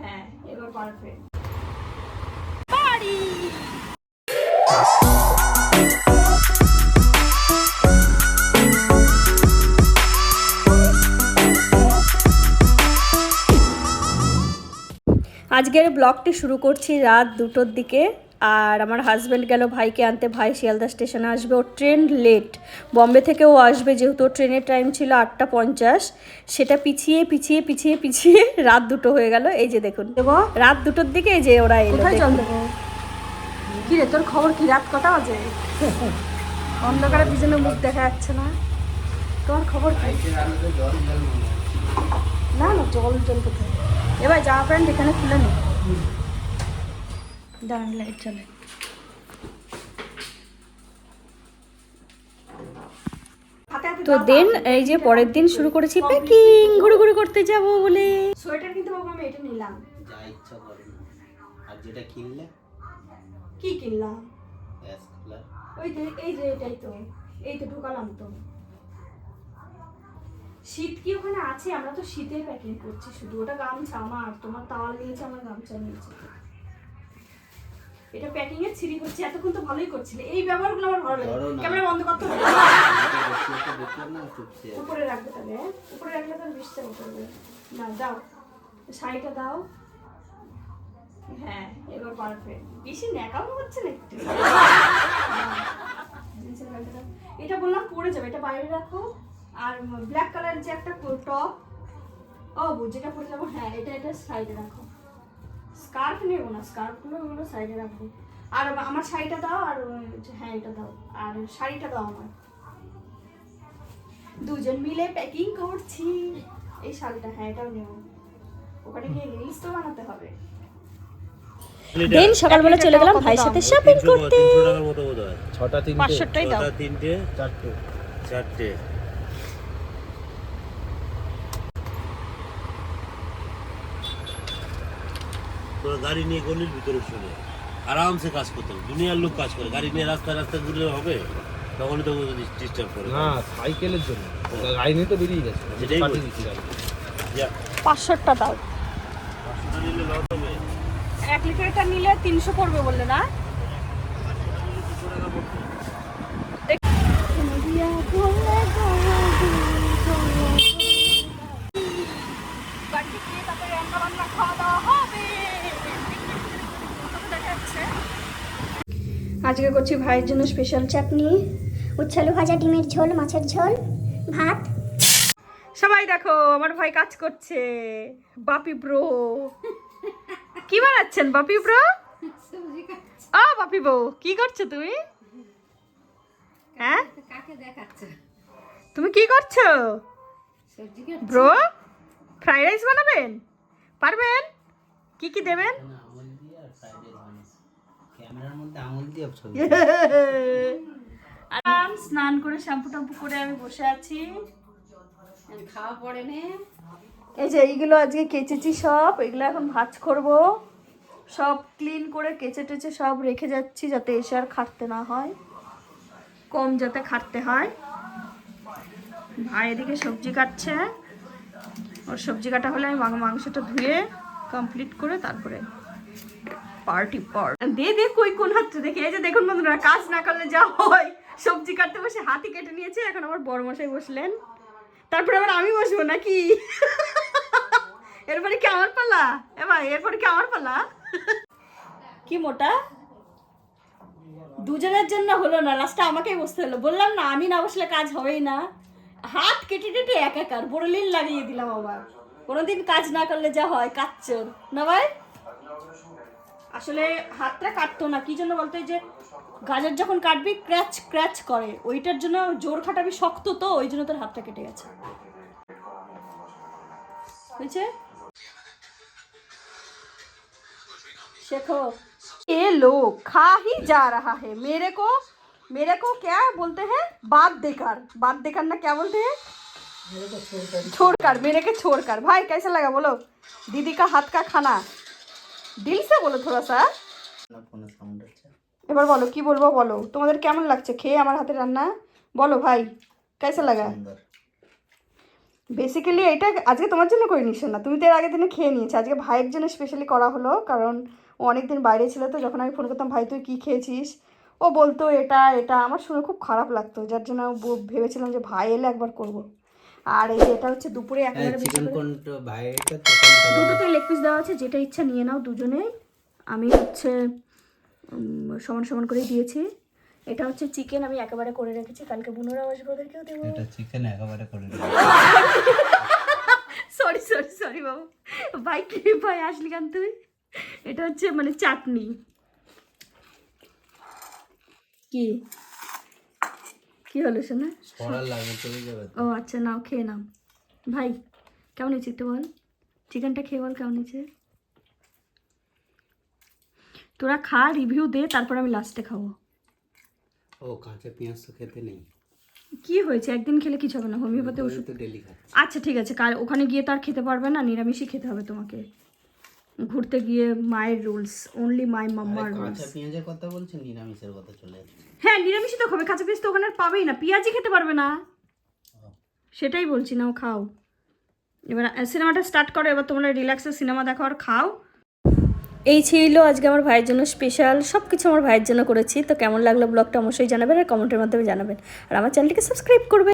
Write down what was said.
হ্যাঁ এবার পারফেক্ট আজকের ব্লগটি শুরু করছি রাত দুটোর দিকে। আর আমার হাজব্যান্ড গেল ভাইকে আনতে। ভাই শিয়ালদা স্টেশনে আসবে। ওর ট্রেন লেট বম্বে থেকে ও আসবে যেহেতু ওর ট্রেনের টাইম ছিল আটটা পঞ্চাশ। সেটা পিছিয়ে পিছিয়ে পিছিয়ে পিছিয়ে রাত দুটো হয়ে গেল। এই যে দেখুন। রাত দুটোর দিকে এই যে ওরা এলো। কি রে তোর খবর কি? রাত কটা বাজে? অন্ধকারে পিছনে মুখ দেখা যাচ্ছে না। তোমার খবর কি? না না জল জল কোথায়? এবার জামা প্যান্ট এখানে খুলে নি। দাঁড়ান লাইট চলে তো দেন এই যে পরের দিন শুরু করেছি প্যাকিং ঘুরে ঘুরে করতে যাব বলে। সোয়েটার কিন্তু বাবা আমি এটা নিলাম। যা ইচ্ছা করে আর যেটা কিনলে? কি কিনলাম? ওই যে এই যে এটাই তো এই তো ঢুকালাম তো। শীত কি ওখানে আছে? আমরা তো শীতের প্যাকিং করছি শুধু। ওটা গামছা আমার তোমার তাওয়াল নিয়েছে আমার গামছা নিয়েছে। এটা প্যাকিং এর ছিরি করছি এতক্ষণ তো ভালোই করছিলে। এই ব্যবহারগুলো আমার ভালো লাগে। ক্যামেরা বন্ধ করতে হবে। উপরে রাখবে তাহলে হ্যাঁ? উপরে রাখলে তাহলে বৃষ্টি করবে। না দাও। শাড়িটা দাও। হ্যাঁ এবার পারফেক্ট বেশি ন্যাকামো হচ্ছে না একটু। এটা বললাম পরে যাবে এটা বাইরে রাখো। আর ব্ল্যাক কালার যে একটা টপ ও যেটা পরে যাব হ্যাঁ এটা এটা সাইডে রাখো। স্কার্ফ নেব না স্কার্ফগুলো ওগুলো সাইডে রাখব। আর আমার শাড়িটা দাও আর হ্যাঁ এটা দাও। আর শাড়িটা দাও আমার। দুজন মিলে প্যাকিং করছি। এই শালটা হ্যাঁ এটাও নেব। ওখানে গিয়ে রিলস তো বানাতে হবে। দেন সকালবেলা চলে গেলাম ভাইয়ের সাথে শপিং করতে। ছটা তিনটে ছটা তিনটে চারটে চারটে। তোরা গাড়ি নিয়ে গলির ভিতরে শুনে আরামসে কাজ করতে হবে। দুনিয়ার লোক কাজ করে। গাড়ি নিয়ে রাস্তা রাস্তা ঘুরলে হবে? তখনই তো ডিস্টার্ব করে। না সাইকেলের জন্য। গাড়ি নিয়ে তো বেরিয়ে গেছে। সেটাই পাঁচশোটা দাও। নিলে লস হবে? এক লিটারটা নিলে তিনশো পড়বে বললে না? আজকে করছি ভাইয়ের জন্য স্পেশাল চাটনি। উচ্ছালু ভাজা ডিমের ঝোল মাছের ঝোল ভাত। সবাই দেখো আমার ভাই কাজ করছে। বাপি ব্রো কি বানাচ্ছেন বাপি ব্রো ও বাপি বউ কি করছ তুমি? হ্যাঁ? তুমি কি করছ? ব্রো ফ্রাইড রাইস বানাবেন? পারবেন? কি কি দেবেন? ক্যামেরার মধ্যে আঙুল দিয়ে ছবি আরাম স্নান করে শ্যাম্পু টাম্পু করে আমি বসে আছি। খাওয়া পড়ে নে। এই যে এইগুলো আজকে কেচেছি সব এগুলো এখন ভাজ করব। সব ক্লিন করে কেচে টেচে সব রেখে যাচ্ছি যাতে এসে আর খাটতে না হয়। কম যাতে খাটতে হয়। ভাই এদিকে সবজি কাটছে। ওর সবজি কাটা হলে আমি মাং- মাংসটা ধুয়ে কমপ্লিট করে তারপরে পার্টি পার দে দে, কই, কোন হাতটা দেখে, এই যে দেখুন বন্ধুরা, কাজ না করলে যা হয়। সবজি কাটতে বসে হাতি কেটে নিয়েছে, এখন আমার বড় মশাই বসলেন। তারপরে আবার আমি বসবো নাকি? এরপরে কি আমার পালা? এ ভাই, এরপরে কি আমার পালা? কি মোটা? দুজনের জন্য হলো না লাস্টে আমাকেই বসতে হলো। বললাম না, আমি না বসলে কাজ হবেই না। হাত কেটে কেটে একাকার বোরলিন লাগিয়ে দিলাম আবার। কোনোদিন কাজ না করলে যা হয় কাচ্চর না ভাই? আসলে হাতটা কাটতো না কি জন্য বলতো এই যে গাজর যখন কাটবি ক্র্যাচ ক্র্যাচ করে ওইটার জন্য জোর খাটাবি শক্ত তো ওই জন্য তোর হাতটা কেটে গেছে হয়েছে शेखो ये लोग खा ही जा रहा है मेरे को मेरे को क्या बोलते हैं बात देकर बात देकर ना क्या बोलते हैं छोड़कर मेरे के छोड़कर भाई कैसा लगा बोलो दीदी का हाथ का खाना দিল সে বলো থোড়া সা। এবার বলো কি বলব বলো? তোমাদের কেমন লাগছে খেয়ে আমার হাতে রান্না? বলো ভাই কেসা লাগা? বেসিক্যালি এটা আজকে তোমার জন্য করে নিস না তুমি তো এর আগের দিনে খেয়ে নিয়েছো। আজকে ভাইয়ের জন্য স্পেশালি করা হলো কারণ ও অনেকদিন বাইরে ছিল তো যখন আমি ফোন করতাম ভাই তুই কী খেয়েছিস? ও বলতো এটা এটা। আমার শুনে খুব খারাপ লাগতো যার জন্য ভেবেছিলাম যে ভাই এলে একবার করব। আর এই যে এটা হচ্ছে দুপুরে একেবারে চিকেন কোনটা বাইরেটা দুটোতে লেগ পিস দেওয়া আছে যেটা ইচ্ছা নিয়ে নাও দুজনে। আমি হচ্ছে সমান সমান করে দিয়েছি। এটা হচ্ছে চিকেন আমি একেবারে করে রেখেছি কালকে বুনোরাও আসবে ওদেরকেও দেবো। এটা চিকেন একেবারে করে সরি সরি সরি বাবু। ভাই কি ভাই আসলি কেন তুই? এটা হচ্ছে মানে চাটনি। কি? কি হলো শোনা। ও আচ্ছা নাও খেয়ে নাও। ভাই কেমন হয়েছে একটু বল। চিকেনটা খেয়ে বল কেমন হয়েছে। তোরা খা রিভিউ দে তারপর আমি লাস্টে খাব। ও কাঁচা পেঁয়াজ তো খেতে নেই। কি হয়েছে? একদিন খেলে কিছু হবে না হোমিওপ্যাথি ওষুধ। আচ্ছা ঠিক আছে কাল ওখানে গিয়ে তো আর খেতে পারবে না নিরামিষই খেতে হবে তোমাকে। ঘুরতে গিয়ে মায়ের রুলস অনলি মাই মাম্মার রুলস কাঁচা পেঁয়াজের কথা বলছে নিরামিষের কথা চলে হ্যাঁ নিরামিষই তো খাবে কাঁচা পেঁয়াজ তো ওখানে পাবেই না পেঁয়াজই খেতে পারবে না। সেটাই বলছি নাও খাও। এবার সিনেমাটা স্টার্ট করো এবার তোমরা রিল্যাক্সে সিনেমা দেখো আর খাও। এই ছিল আজকে আমার ভাইয়ের জন্য স্পেশাল সব কিছু আমার ভাইয়ের জন্য করেছি। তো কেমন লাগল ব্লগটা অবশ্যই জানাবেন আর কমেন্টের মাধ্যমে জানাবেন। আর আমার চ্যানেলটিকে সাবস্ক্রাইব করবেন